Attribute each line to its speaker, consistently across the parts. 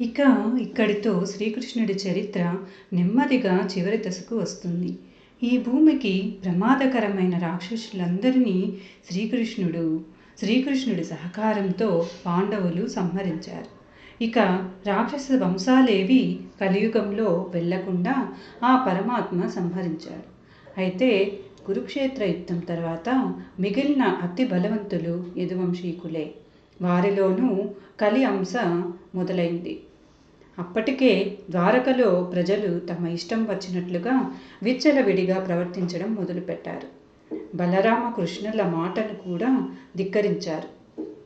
Speaker 1: ఇక ఇక్కడితో శ్రీకృష్ణుడి చరిత్ర నెమ్మదిగా చివరి దశకు వస్తుంది. ఈ భూమికి ప్రమాదకరమైన రాక్షసులందరినీ శ్రీకృష్ణుడు శ్రీకృష్ణుడి సహకారంతో పాండవులు సంహరించారు. ఇక రాక్షస వంశాలేవి కలియుగంలో వెళ్ళకుండా ఆ పరమాత్మ సంహరించాడు అయితే కురుక్షేత్ర యుద్ధం తర్వాత మిగిలిన అతి బలవంతులు యదువంశీకులే. వారిలోనూ కలి అంశ మొదలైంది. అప్పటికే ద్వారకలో ప్రజలు తమ ఇష్టం వచ్చినట్లుగా విచ్చలవిడిగా ప్రవర్తించడం మొదలుపెట్టారు. బలరామకృష్ణుల మాటను కూడా ధిక్కరించారు.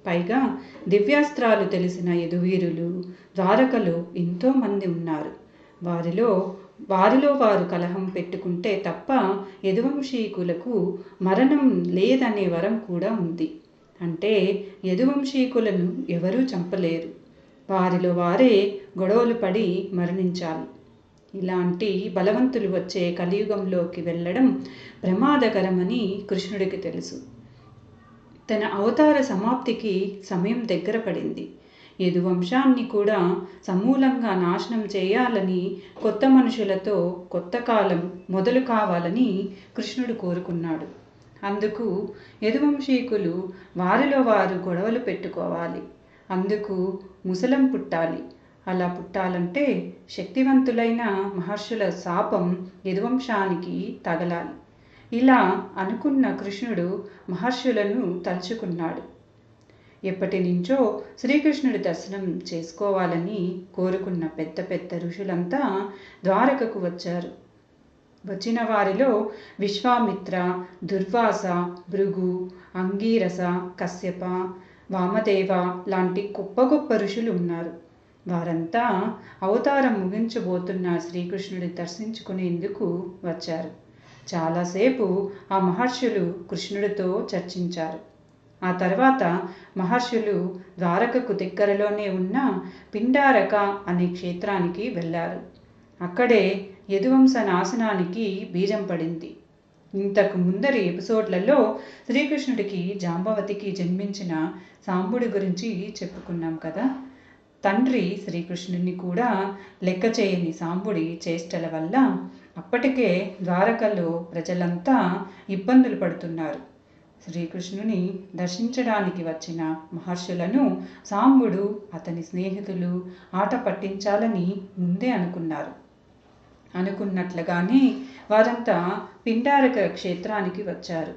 Speaker 1: పైగా దివ్యాస్త్రాలు తెలిసిన యదువీరులు ద్వారకలో ఎంతోమంది ఉన్నారు. వారిలో వారిలో వారు కలహం పెట్టుకుంటే తప్ప యదువంశీకులకు మరణం లేదనే వరం కూడా ఉంది. అంటే యదువంశీకులను ఎవరూ చంపలేరు. వారిలో వారే గొడవలు పడి మరణించాలి. ఇలాంటి బలవంతులు వచ్చే కలియుగంలోకి వెళ్ళడం ప్రమాదకరమని కృష్ణుడికి తెలుసు. తన అవతార సమాప్తికి సమయం దగ్గర పడింది. యదువంశాన్ని కూడా సమూలంగా నాశనం చేయాలని కొత్త మనుషులతో కొత్త కాలం మొదలు కావాలని కృష్ణుడు కోరుకున్నాడు. అందుకు యదువంశీకులు వారిలో వారు గొడవలు పెట్టుకోవాలి. అందుకు ముసలం పుట్టాలి. అలా పుట్టాలంటే శక్తివంతులైన మహర్షుల శాపం యదువంశానికి తగలాలి. ఇలా అనుకున్న కృష్ణుడు మహర్షులను తలుచుకున్నాడు. ఎప్పటి నుంచో శ్రీకృష్ణుడి దర్శనం చేసుకోవాలని కోరుకున్న పెద్ద పెద్ద ఋషులంతా ద్వారకకు వచ్చారు. వచ్చిన వారిలో విశ్వామిత్ర దుర్వాస భృగు అంగీరస కశ్యప వామదేవ లాంటి గొప్ప గొప్ప ఋషులు ఉన్నారు. వారంతా అవతారం ముగించబోతున్న శ్రీకృష్ణుడి దర్శించుకునేందుకు వచ్చారు. చాలాసేపు ఆ మహర్షులు కృష్ణుడితో చర్చించారు. ఆ తర్వాత మహర్షులు ద్వారకకు దగ్గరలోనే ఉన్న పిండారక అనే క్షేత్రానికి వెళ్ళారు. అక్కడే యదువంశ నాశనానికి బీజం పడింది. ఇంతకు ముందరి ఎపిసోడ్లలో శ్రీకృష్ణుడికి జాంబవతికి జన్మించిన సాంబుడి గురించి చెప్పుకున్నాం కదా. తండ్రి శ్రీకృష్ణుని కూడా లెక్క చేయని సాంబుడి చేష్టల వల్ల అప్పటికే ద్వారకలో ప్రజలంతా ఇబ్బందులు పడుతున్నారు. శ్రీకృష్ణుని దర్శించడానికి వచ్చిన మహర్షులను సాంబుడు అతని స్నేహితులు ఆట పట్టించాలని ముందే అనుకున్నారు. అనుకున్నట్లుగానే వారంతా పిండారక క్షేత్రానికి వచ్చారు.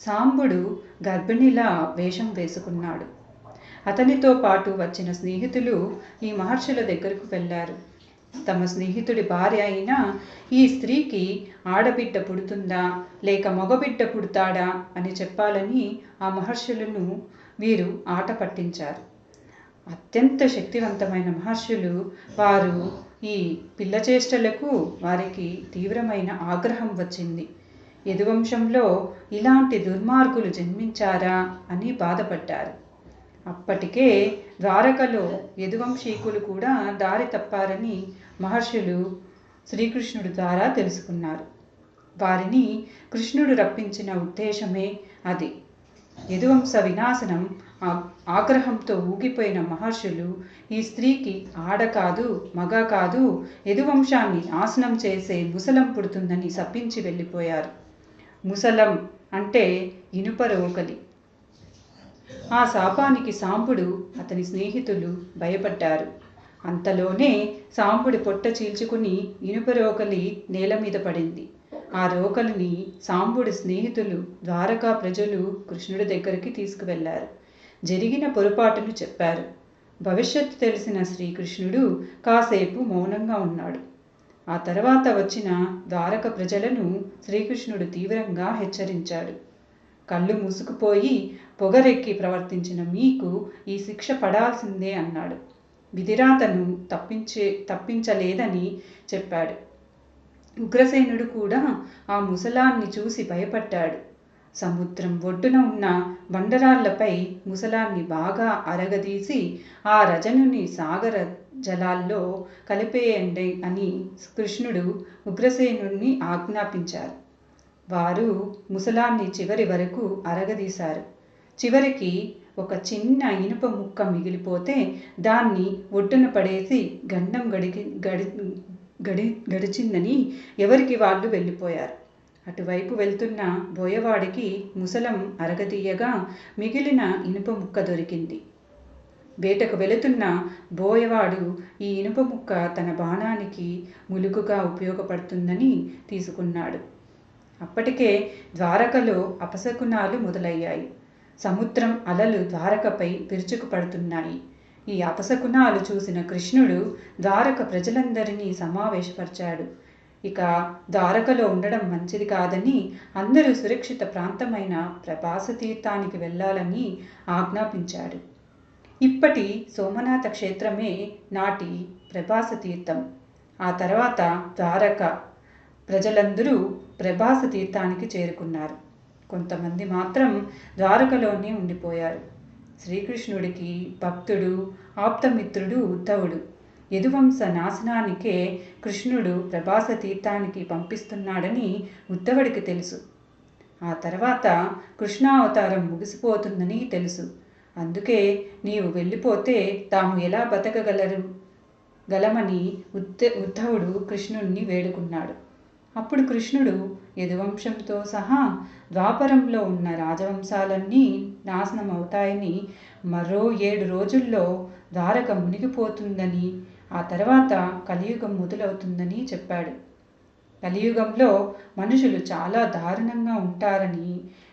Speaker 1: సాంబుడు గర్భిణిలా వేషం వేసుకున్నాడు. అతనితో పాటు వచ్చిన స్నేహితులు ఈ మహర్షుల దగ్గరకు వెళ్ళారు. తమ స్నేహితుడి భార్య అయిన ఈ స్త్రీకి ఆడబిడ్డ పుడుతుందా లేక మగబిడ్డ పుడతాడా అని చెప్పాలని ఆ మహర్షులను వీరు ఆట పట్టించారు. అత్యంత శక్తివంతమైన మహర్షులు వారు ఈ పిల్ల చేష్టలకు వారికి తీవ్రమైన ఆగ్రహం వచ్చింది. యదువంశంలో ఇలాంటి దుర్మార్గులు జన్మించారా అని బాధపడ్డారు. అప్పటికే ద్వారకలో యదువంశీకులు కూడా దారి తప్పారని మహర్షులు శ్రీకృష్ణుడి ద్వారా తెలుసుకున్నారు. వారిని కృష్ణుడు రప్పించిన ఉద్దేశమే అది. యదువంశ వినాశనం ఆగ్రహంతో ఊగిపోయిన మహర్షులు ఈ స్త్రీకి ఆడ కాదు మగ కాదు యదువంశాన్ని నాశనం చేసే ముసలం పుడుతుందని శపించి వెళ్ళిపోయారు. ముసలం అంటే ఇనుప రోకలి. ఆ శాపానికి సాంబుడు అతని స్నేహితులు భయపడ్డారు. అంతలోనే సాంబుడి పొట్ట చీల్చుకుని ఇనుప రోకలి నేల మీద పడింది. ఆ రోకలిని సాంబుడి స్నేహితులు ద్వారకా ప్రజలు కృష్ణుడి దగ్గరికి తీసుకువెళ్ళారు జరిగిన పొరపాటును చెప్పారు. భవిష్యత్తు తెలిసిన శ్రీకృష్ణుడు కాసేపు మౌనంగా ఉన్నాడు. ఆ తర్వాత వచ్చిన ద్వారక ప్రజలను శ్రీకృష్ణుడు తీవ్రంగా హెచ్చరించాడు. కళ్ళు మూసుకుపోయి పొగరెక్కి ప్రవర్తించిన మీకు ఈ శిక్ష పడాల్సిందే అన్నాడు. విధిరాతను తప్పించే తప్పించలేదని చెప్పాడు. ఉగ్రసేనుడు కూడా ఆ ముసలాన్ని చూసి భయపడ్డాడు. సముద్రం ఒడ్డున ఉన్న బండరాళ్ళపై ముసలాన్ని బాగా అరగదీసి ఆ రజనుని సాగర జలాల్లో కలిపేయండి అని కృష్ణుడు ఉగ్రసేనుడిని ఆజ్ఞాపించారు. వారు ముసలాన్ని చివరి వరకు అరగదీశారు. చివరికి ఒక చిన్న ఇనుప ముక్క మిగిలిపోతే దాన్ని ఒడ్డున పడేసి గండం గడికి గడి గడి గడిచిందని ఎవరికి వాళ్ళు వెళ్ళిపోయారు. అటువైపు వెళ్తున్న బోయవాడికి ముసలం అరగదీయగా మిగిలిన ఇనుప ముక్క దొరికింది. వేటకు వెళుతున్న బోయవాడు ఈ ఇనుప ముక్క తన బాణానికి ములుగుగా ఉపయోగపడుతుందని తీసుకున్నాడు. అప్పటికే ద్వారకలో అపశకునాలు మొదలయ్యాయి. సముద్రం అలలు ద్వారకపై విరుచుకుపడుతున్నాయి. ఈ అపశకునాలు చూసిన కృష్ణుడు ద్వారక ప్రజలందరినీ సమావేశపరిచాడు. ఇక ద్వారకలో ఉండడం మంచిది కాదని అందరూ సురక్షిత ప్రాంతమైన ప్రభాస తీర్థానికి వెళ్ళాలని ఆజ్ఞాపించాడు ఇప్పటి సోమనాథ క్షేత్రమే నాటి ప్రభాస తీర్థం. ఆ తర్వాత ద్వారక ప్రజలందరూ ప్రభాస తీర్థానికి చేరుకున్నారు. కొంతమంది మాత్రం ద్వారకలోనే ఉండిపోయారు. శ్రీకృష్ణుడికి భక్తుడు ఆప్తమిత్రుడు ఉద్ధవుడు. యదువంశ నాశనానికే కృష్ణుడు ప్రభాస తీర్థానికి పంపిస్తున్నాడని ఉద్ధవుడికి తెలుసు. ఆ తర్వాత కృష్ణావతారం ముగిసిపోతుందని తెలుసు. అందుకే నీవు వెళ్ళిపోతే తాము ఎలా బతకగలరు? గలమని ఉద్ద ఉద్ధవుడు కృష్ణుణ్ణి వేడుకున్నాడు. అప్పుడు కృష్ణుడు యదువంశంతో సహా ద్వాపరంలో ఉన్న రాజవంశాలన్నీ నాశనం అవుతాయని మరో ఏడు రోజుల్లో ద్వారక మునిగిపోతుందని ఆ తర్వాత కలియుగం మొదలవుతుందని చెప్పాడు. కలియుగంలో మనుషులు చాలా దారుణంగా ఉంటారని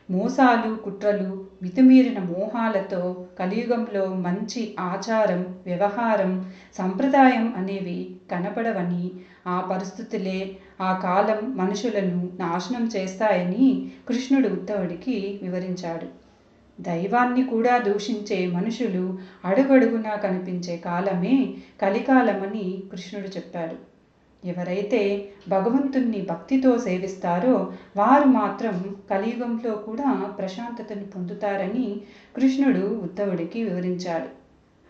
Speaker 1: మోసాలు కుట్రలు మితిమీరిన మోహాలతో కలియుగంలో మంచి ఆచారం వ్యవహారం సంప్రదాయం అనేవి కనపడవని ఆ పరిస్థితులే ఆ కాలం మనుషులను నాశనం చేస్తాయని కృష్ణుడు ఉద్ధవుడికి వివరించాడు. దైవాన్ని కూడా దూషించే మనుషులు అడుగడుగునా కనిపించే కాలమే కలికాలమని కృష్ణుడు చెప్పాడు. ఎవరైతే భగవంతుణ్ణి భక్తితో సేవిస్తారో వారు మాత్రం కలియుగంలో కూడా ప్రశాంతతను పొందుతారని కృష్ణుడు ఉద్ధవుడికి వివరించాడు.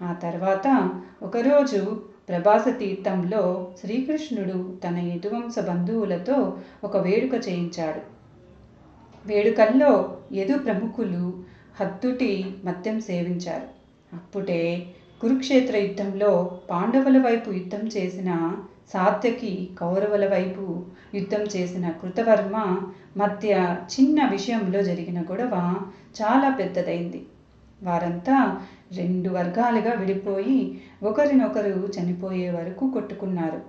Speaker 1: ఆ తర్వాత ఒకరోజు ప్రభాస తీర్థంలో శ్రీకృష్ణుడు తన యదువంశ బంధువులతో ఒక వేడుక చేయించాడు. వేడుకల్లో యదు ప్రముఖులు హద్దుటి మద్యం సేవించారు. అప్పుడే కురుక్షేత్ర యుద్ధంలో పాండవుల వైపు యుద్ధం చేసిన సాత్యకి కౌరవుల వైపు యుద్ధం చేసిన కృతవర్మ మధ్య చిన్న విషయంలో జరిగిన గొడవ చాలా పెద్దదైంది. వారంతా రెండు వర్గాలుగా విడిపోయి ఒకరినొకరు చనిపోయే వరకు కొట్టుకున్నారు.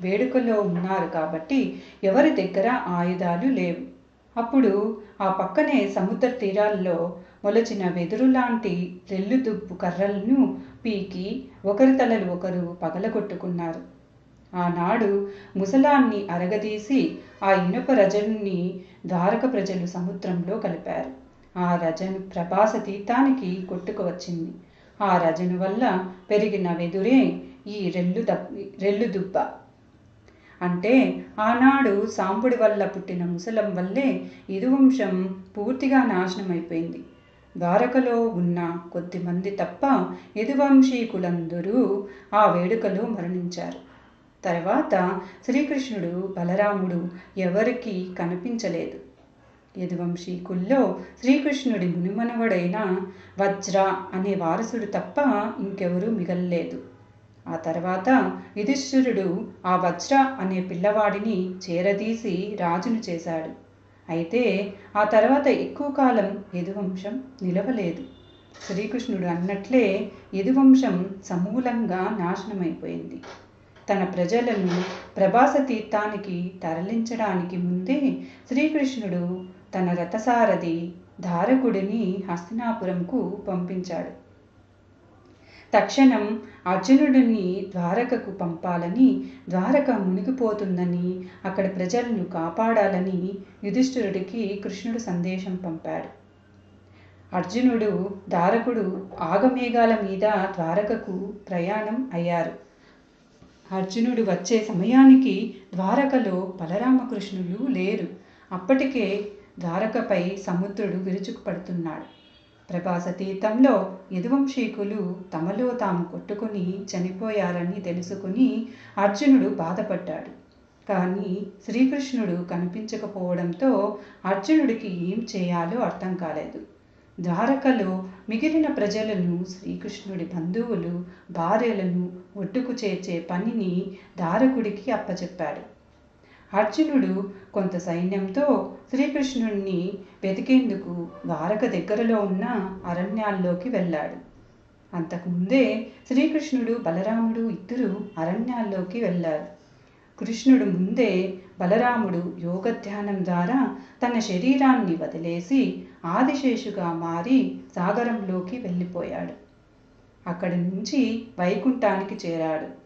Speaker 1: వేడుకలో ఉన్నారు కాబట్టి ఎవరి దగ్గర ఆయుధాలు లేవు. అప్పుడు ఆ పక్కనే సముద్ర తీరాల్లో మొలచిన వెదురు లాంటి రెల్లుదుప్పు కర్రలను పీకి ఒకరి తలలు ఒకరు పగలగొట్టుకున్నారు. ఆనాడు ముసలాన్ని అరగదీసి ఆ ఇనుప రజనుని ద్వారక ప్రజలు సముద్రంలో కలిపారు. ఆ రజను ప్రభాస తీర్థానికి కొట్టుకు వచ్చింది. ఆ రజను వల్ల పెరిగిన వెదురే ఈ రెల్లు దప్ రెల్లు దుబ్బ. అంటే ఆనాడు సాంబుడి వల్ల పుట్టిన ముసలం వల్లే ఇరువంశం పూర్తిగా నాశనమైపోయింది. ద్వారకలో ఉన్న కొద్దిమంది తప్ప యదువంశీకులందరూ ఆ వేడుకలో మరణించారు. తర్వాత శ్రీకృష్ణుడు బలరాముడు ఎవరికీ కనిపించలేదు. యదువంశీకుల్లో శ్రీకృష్ణుడి మునిమనవడైన వజ్ర అనే వారసుడు తప్ప ఇంకెవరూ మిగల్లేదు. ఆ తర్వాత యుధిష్ఠిరుడు ఆ వజ్ర అనే పిల్లవాడిని చేరదీసి రాజును చేశాడు. అయితే ఆ తర్వాత ఎక్కువ కాలం యదువంశం నిలవలేదు. శ్రీకృష్ణుడు అన్నట్లే యదువంశం సమూలంగా నాశనమైపోయింది. తన ప్రజలను ప్రభాస తీర్థానికి తరలించడానికి ముందే శ్రీకృష్ణుడు తన రథసారథి ధారకుడిని హస్తినాపురంకు పంపించాడు. తక్షణం అర్జునుడిని ద్వారకకు పంపాలని ద్వారక మునిగిపోతుందని అక్కడ ప్రజలను కాపాడాలని యుధిష్ఠిరుడికి కృష్ణుడు సందేశం పంపాడు. అర్జునుడు దారకుడు ఆగమేఘాల మీద ద్వారకకు ప్రయాణం అయ్యారు. అర్జునుడు వచ్చే సమయానికి ద్వారకలో బలరామకృష్ణులు లేరు. అప్పటికే ద్వారకపై సముద్రుడు విరుచుకుపడుతున్నాడు. ప్రభాసతీతంలో యదువంశీకులు తమలో తాము కొట్టుకుని చనిపోయారని తెలుసుకుని అర్జునుడు బాధపడ్డాడు. కానీ శ్రీకృష్ణుడు కనిపించకపోవడంతో అర్జునుడికి ఏం చేయాలో అర్థం కాలేదు. ద్వారకలో మిగిలిన ప్రజలను శ్రీకృష్ణుడి బంధువులు భార్యలను ఒడ్డుకు చేర్చే పనిని దారకుడికి అప్పచెప్పాడు. అర్జునుడు కొంత సైన్యంతో శ్రీకృష్ణుణ్ణి వెతికేందుకు ద్వారక దగ్గరలో ఉన్న అరణ్యాల్లోకి వెళ్ళాడు. అంతకుముందే శ్రీకృష్ణుడు బలరాముడు ఇద్దరు అరణ్యాల్లోకి వెళ్ళారు. కృష్ణుడు ముందే బలరాముడు యోగధ్యానం ద్వారా తన శరీరాన్ని వదిలేసి ఆదిశేషుగా మారి సాగరంలోకి వెళ్ళిపోయాడు. అక్కడి నుంచి వైకుంఠానికి చేరాడు.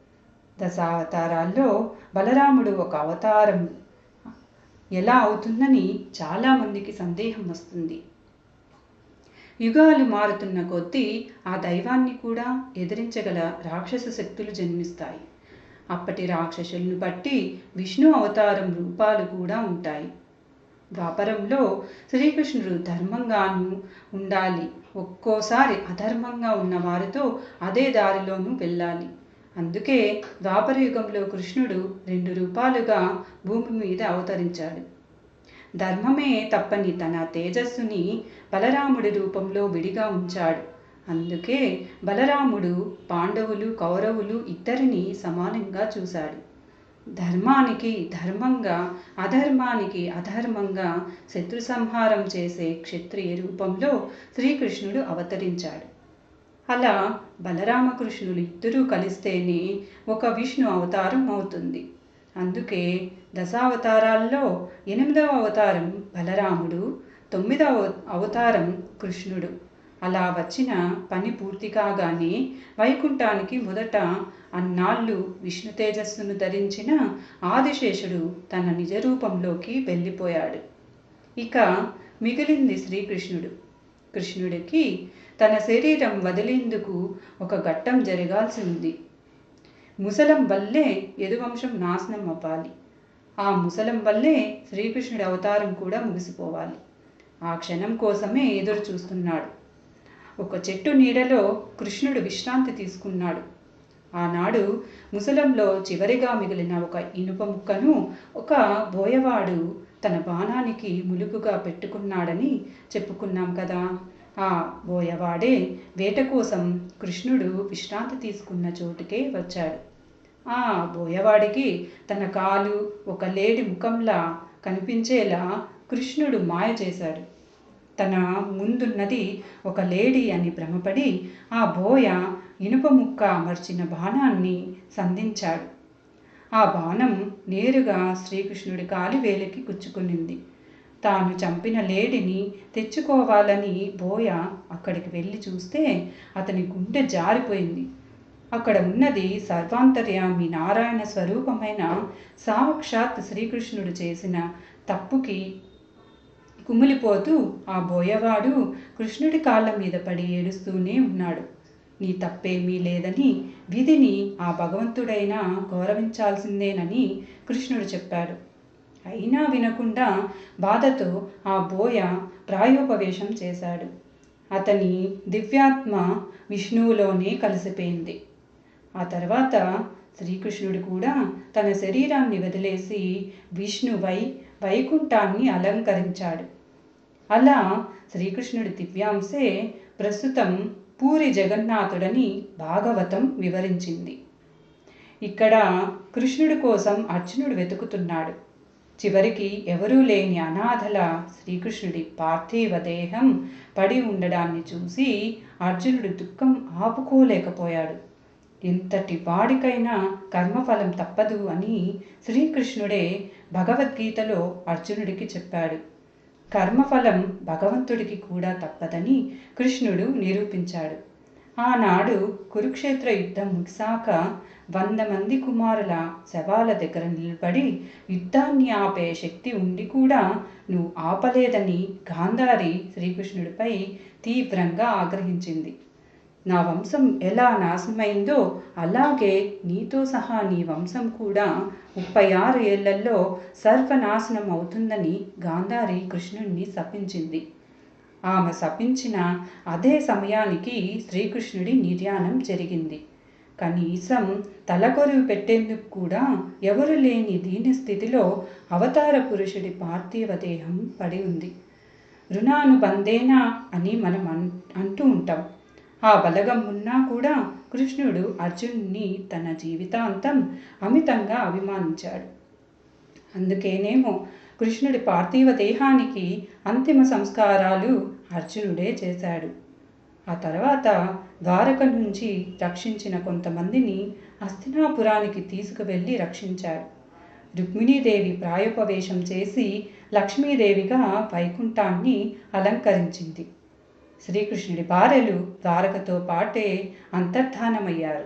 Speaker 1: దశావతారాల్లో బలరాముడు ఒక అవతారం. ఎలా అవుతుందని చాలామందికి సందేహం వస్తుంది. యుగాలు మారుతున్న కొద్దీ ఆ దైవాన్ని కూడా ఎదిరించగల రాక్షస శక్తులు జన్మిస్తాయి. అప్పటి రాక్షసులను బట్టి విష్ణు అవతారం రూపాలు కూడా ఉంటాయి. ద్వాపరంలో శ్రీకృష్ణుడు ధర్మంగాను ఉండాలి. ఒక్కోసారి అధర్మంగా ఉన్న వారితో అదే దారిలోనూ వెళ్ళాలి. అందుకే ద్వాపరయుగంలో కృష్ణుడు రెండు రూపాలుగా భూమి మీద అవతరించాడు. ధర్మమే తప్పని తన తేజస్సుని బలరాముడి రూపంలో విడిగా ఉంచాడు. అందుకే బలరాముడు పాండవులు కౌరవులు ఇద్దరిని సమానంగా చూశాడు. ధర్మానికి ధర్మంగా అధర్మానికి అధర్మంగా శత్రు సంహారం చేసే క్షత్రియ రూపంలో శ్రీకృష్ణుడు అవతరించాడు. అలా బలరామకృష్ణులు ఇద్దరూ కలిస్తేనే ఒక విష్ణు అవతారం అవుతుంది. అందుకే దశావతారాల్లో ఎనిమిదవ అవతారం బలరాముడు తొమ్మిదవ అవతారం కృష్ణుడు. అలా వచ్చిన పని పూర్తి కాగానే వైకుంఠానికి మొదట అన్నాళ్ళు విష్ణు తేజస్సును ధరించిన ఆదిశేషుడు తన నిజ రూపంలోకి వెళ్ళిపోయాడు. ఇక మిగిలింది శ్రీకృష్ణుడు. కృష్ణుడికి తన శరీరం వదిలేందుకు ఒక ఘట్టం జరగాల్సి ఉంది. ముసలం వల్లే యదువంశం నాశనం అవ్వాలి. ఆ ముసలం వల్లే శ్రీకృష్ణుడి అవతారం కూడా ముగిసిపోవాలి. ఆ క్షణం కోసమే ఎదురు చూస్తున్నాడు. ఒక చెట్టు నీడలో కృష్ణుడు విశ్రాంతి తీసుకున్నాడు. ఆనాడు ముసలంలో చివరిగా మిగిలిన ఒక ఇనుప ముక్కను ఒక బోయవాడు తన బాణానికి ములుగుగా పెట్టుకున్నాడని చెప్పుకున్నాం కదా. ఆ బోయవాడే వేట కోసం కృష్ణుడు విశ్రాంతి తీసుకున్న చోటుకే వచ్చాడు. ఆ బోయవాడికి తన కాలు ఒక లేడి ముఖంలా కనిపించేలా కృష్ణుడు మాయ చేశాడు. తన ముందున్నది ఒక లేడీ అని భ్రమపడి ఆ బోయ ఇనుప ముక్క అమర్చిన బాణాన్ని సంధించాడు. ఆ బాణం నేరుగా శ్రీకృష్ణుడి కాలివేలికి గుచ్చుకునింది. తాను చంపిన లేడిని తెచ్చుకోవాలని బోయ అక్కడికి వెళ్ళి చూస్తే అతని గుండె జారిపోయింది. అక్కడ ఉన్నది సర్వాంతర్యామి నారాయణ స్వరూపమైన సాక్షాత్ శ్రీకృష్ణుడు చేసిన తప్పుకి కుమిలిపోతూ ఆ బోయవాడు కృష్ణుడి కాళ్ళ మీద పడి ఏడుస్తూనే ఉన్నాడు. నీ తప్పేమీ లేదని విధిని ఆ భగవంతుడైనా గౌరవించాల్సిందేనని కృష్ణుడు చెప్పాడు. అయినా వినకుండా బాధతో ఆ బోయ ప్రాయోపవేశం చేశాడు. అతని దివ్యాత్మ విష్ణువులోనే కలిసిపోయింది. ఆ తర్వాత శ్రీకృష్ణుడు కూడా తన శరీరాన్ని వదిలేసి విష్ణువై వైకుంఠాన్ని అలంకరించాడు. అలా శ్రీకృష్ణుడి దివ్యాంశే ప్రస్తుతం పూరి జగన్నాథుడని భాగవతం వివరించింది. ఇక్కడ కృష్ణుడి కోసం అర్జునుడు వెతుకుతున్నాడు. చివరికి ఎవరూ లేని అనాథల శ్రీకృష్ణుడి పార్థివ దేహం పడి ఉండడాన్ని చూసి అర్జునుడు దుఃఖం ఆపుకోలేకపోయాడు. ఎంతటి వాడికైనా కర్మఫలం తప్పదు అని శ్రీకృష్ణుడే భగవద్గీతలో అర్జునుడికి చెప్పాడు. కర్మఫలం భగవంతుడికి కూడా తప్పదని కృష్ణుడు నిరూపించాడు. ఆనాడు కురుక్షేత్ర యుద్ధం ముగిసాక వంద మంది కుమారుల శవాల దగ్గర నిలబడి యుద్ధాన్ని ఆపే శక్తి ఉండి కూడా నువ్వు ఆపలేదని గాంధారి శ్రీకృష్ణుడిపై తీవ్రంగా ఆగ్రహించింది. నా వంశం ఎలా నాశనమైందో అలాగే నీతో సహా నీ వంశం కూడా ముప్పై ఆరు ఏళ్ళలో సర్వనాశనం అవుతుందని గాంధారి కృష్ణుణ్ణి శపించింది. ఆమె శపించిన అదే సమయానికి శ్రీకృష్ణుడి నిర్యాణం జరిగింది. కనీసం తలకొరువు పెట్టేందుకు కూడా ఎవరు లేని దీని స్థితిలో అవతార పురుషుడి పార్థివ దేహం పడి ఉంది. రుణానుబంధేనా అని మనం అంటూ ఉంటాం. ఆ బలగం ఉన్నా కూడా కృష్ణుడు అర్జున్ని తన జీవితాంతం అమితంగా అభిమానించాడు. అందుకేనేమో కృష్ణుడి పార్థివ దేహానికి అంతిమ సంస్కారాలు అర్జునుడే చేశాడు. ఆ తర్వాత ద్వారక నుంచి రక్షించిన కొంతమందిని అస్థినాపురానికి తీసుకువెళ్ళి రక్షించాడు. రుక్మిణీదేవి ప్రాయోపవేశం చేసి లక్ష్మీదేవిగా వైకుంఠాన్ని అలంకరించింది. శ్రీకృష్ణుడి భార్యలు ద్వారకతో పాటే అంతర్ధానమయ్యారు.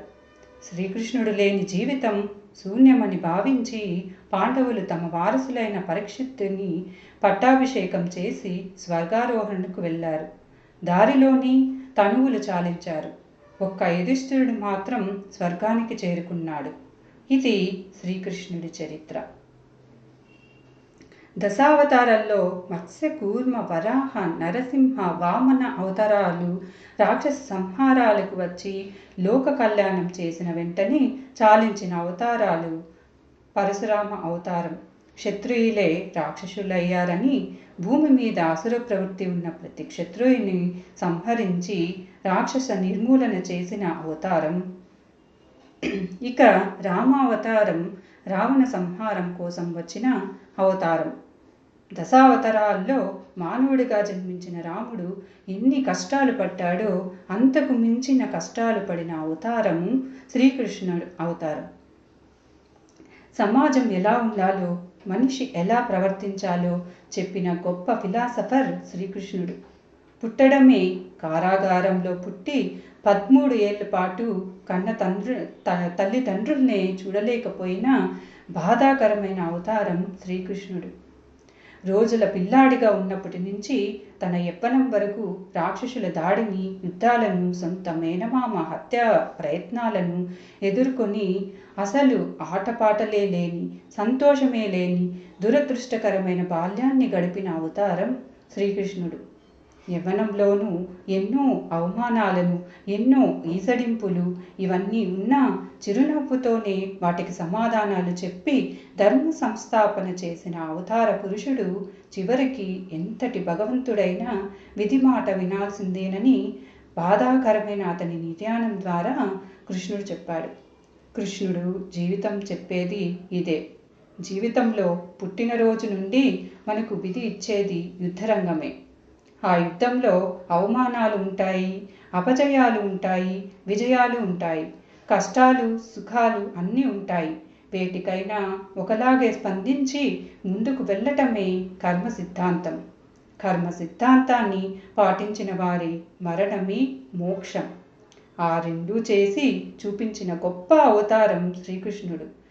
Speaker 1: శ్రీకృష్ణుడు లేని జీవితం శూన్యమని భావించి పాండవులు తమ వారసులైన పరీక్షిత్తుని పట్టాభిషేకం చేసి స్వర్గారోహణకు వెళ్ళారు. దారిలోని తనువులు చాలించారు. ఒక్క యుధిష్ఠిరుడు మాత్రం స్వర్గానికి చేరుకున్నాడు. ఇది శ్రీకృష్ణుడి చరిత్ర. దశావతారాల్లో మత్స్య కూర్మ వరాహ నరసింహ వామన అవతారాలు రాక్షస సంహారాలకు వచ్చి లోక కళ్యాణం చేసిన వెంటనే చాలించిన అవతారాలు పరశురామ అవతారం. క్షత్రియులే రాక్షసులయ్యారని భూమి మీద అసుర ప్రవృత్తి ఉన్న ప్రతి క్షత్రుయుని సంహరించి రాక్షస నిర్మూలన చేసిన అవతారం. ఇక రామావతారం రావణ సంహారం కోసం వచ్చిన అవతారం. దశావతారాల్లో మానవుడిగా జన్మించిన రాముడు ఎన్ని కష్టాలు పడ్డాడో అంతకు మించిన కష్టాలు పడిన అవతారము శ్రీకృష్ణుడు అవతారం. సమాజం ఎలా ఉండాలో మనిషి ఎలా ప్రవర్తించాలో చెప్పిన గొప్ప ఫిలాసఫర్ శ్రీకృష్ణుడు. పుట్టడమే కారాగారంలో పుట్టి పదమూడు ఏళ్ళ పాటు కన్న తండ్రు తల్లిదండ్రుల్నే చూడలేకపోయినా బాధాకరమైన అవతారం శ్రీకృష్ణుడు. రోజుల పిల్లాడిగా ఉన్నప్పటి నుంచి తన ఎప్పనం వరకు రాక్షసుల దాడిని యుద్ధాలను సొంత మేనమామ హత్య ప్రయత్నాలను ఎదుర్కొని అసలు ఆటపాటలే లేని సంతోషమే లేని దురదృష్టకరమైన బాల్యాన్ని గడిపిన అవతారం శ్రీకృష్ణుడు. యవ్వనంలోనూ ఎన్నో అవమానాలను ఎన్నో ఈసడింపులు ఇవన్నీ ఉన్నా చిరునవ్వుతోనే వాటికి సమాధానాలు చెప్పి ధర్మ సంస్థాపన చేసిన అవతార పురుషుడు చివరికి ఎంతటి భగవంతుడైనా విధి మాట వినాల్సిందేనని బాధాకరమైన అతని నిధ్యానం ద్వారా కృష్ణుడు చెప్పాడు. కృష్ణుడు జీవితం చెప్పేది ఇదే. జీవితంలో పుట్టినరోజు నుండి మనకు విధి ఇచ్చేది యుద్ధరంగమే. ఆ యుద్ధంలో అవమానాలు ఉంటాయి అపజయాలు ఉంటాయి విజయాలు ఉంటాయి కష్టాలు సుఖాలు అన్నీ ఉంటాయి. వేటికైనా ఒకలాగే స్పందించి ముందుకు వెళ్ళటమే కర్మ సిద్ధాంతం. కర్మ సిద్ధాంతాన్ని పాటించిన వారి మరణమే మోక్షం. ఆ రెండూ చేసి చూపించిన గొప్ప అవతారం శ్రీకృష్ణుడు.